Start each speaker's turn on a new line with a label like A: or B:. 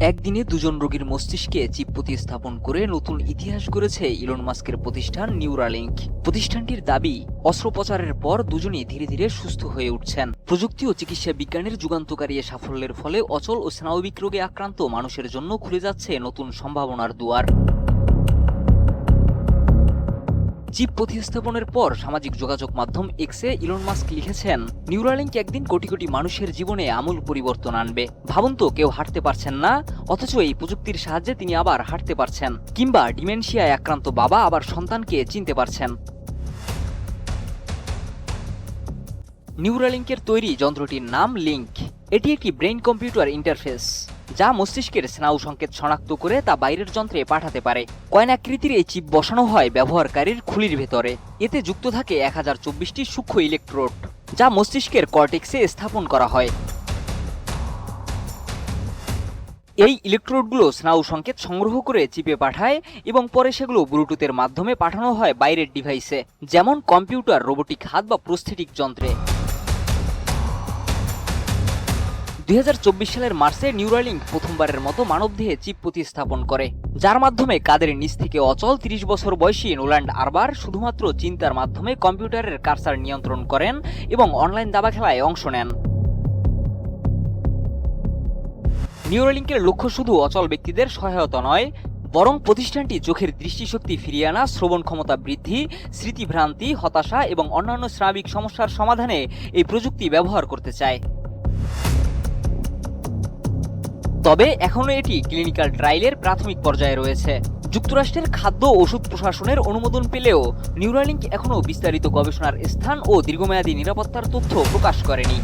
A: একদিনে দুজন রোগীর মস্তিষ্কে চিপ প্রতিস্থাপন করে নতুন ইতিহাস গড়েছে ইলন মাস্কের প্রতিষ্ঠান নিউরালিঙ্ক প্রতিষ্ঠানটির দাবি, অস্ত্রোপচারের পর দুজনই ধীরে ধীরে সুস্থ হয়ে উঠছেন। প্রযুক্তি ও চিকিৎসা বিজ্ঞানের যুগান্তকারী সাফল্যের ফলে অচল ও স্নায়বিক রোগে আক্রান্ত মানুষের জন্য খুলে যাচ্ছে নতুন সম্ভাবনার দুয়ার। চিপ প্রতিস্থাপনের পর সামাজিক যোগাযোগ মাধ্যম এক্সে ইলন মাস্ক লিখেছেন নিউরালিংক একদিন কোটি কোটি মানুষের জীবনে আমূল পরিবর্তন আনবে। ভাবুন তো, কেউ হাঁটতে পারছেন না, অথচ এই প্রযুক্তির সাহায্যে তিনি আবার হাঁটতে পারছেন। কিংবা ডিমেনশিয়ায় আক্রান্ত বাবা আবার সন্তানকে চিনতে পারছেন। নিউরালিংকের তৈরি যন্ত্রটির নাম লিঙ্ক এটি একটি ব্রেইন কম্পিউটার ইন্টারফেস যা মস্তিষ্কের স্নায়ু সংকেত শনাক্ত করে তা বাইরের যন্ত্রে পাঠাতে পারে। কয়নাকৃতির এই চিপ বসানো হয় ব্যবহারকারীর খুলির ভেতরে। এতে যুক্ত থাকে এক হাজার চব্বিশটি সূক্ষ্ম ইলেকট্রোড, যা মস্তিষ্কের কর্টেক্সে স্থাপন করা হয়। এই ইলেকট্রোডগুলো স্নায়ু সংকেত সংগ্রহ করে চিপে পাঠায় এবং পরে সেগুলো ব্লুটুথের মাধ্যমে পাঠানো হয় বাইরের ডিভাইসে, যেমন কম্পিউটার, রোবোটিক হাত বা প্রস্থেটিক যন্ত্রে। দুই হাজার চব্বিশ সালের মার্চে নিউরালিংক প্রথমবারের মতো মানবদেহে চিপ প্রতিস্থাপন করে, যার মাধ্যমে কাদের নিচ থেকে অচল ৩০ বছর বয়সী নোল্যান্ড আরবার শুধুমাত্র চিন্তার মাধ্যমে কম্পিউটারের কারসার নিয়ন্ত্রণ করেন এবং অনলাইন দাবা খেলায় অংশ নেন। নিউরালিংকের লক্ষ্য শুধু অচল ব্যক্তিদের সহায়তা নয়, বরং প্রতিষ্ঠানটি চোখের দৃষ্টিশক্তি ফিরিয়ে আনা, শ্রবণ ক্ষমতা বৃদ্ধি, স্মৃতিভ্রান্তি, হতাশা এবং অন্যান্য স্নাবিক সমস্যার সমাধানে এই প্রযুক্তি ব্যবহার করতে চায়। তবে এখনও এটি ক্লিনিক্যাল ট্রায়ালের প্রাথমিক পর্যায়ে রয়েছে। যুক্তরাষ্ট্রের খাদ্য ওষুধ প্রশাসনের অনুমোদন পেলেও নিউরালিঙ্ক এখনও বিস্তারিত গবেষণার স্থান ও দীর্ঘমেয়াদী নিরাপত্তার তথ্য প্রকাশ করেনি।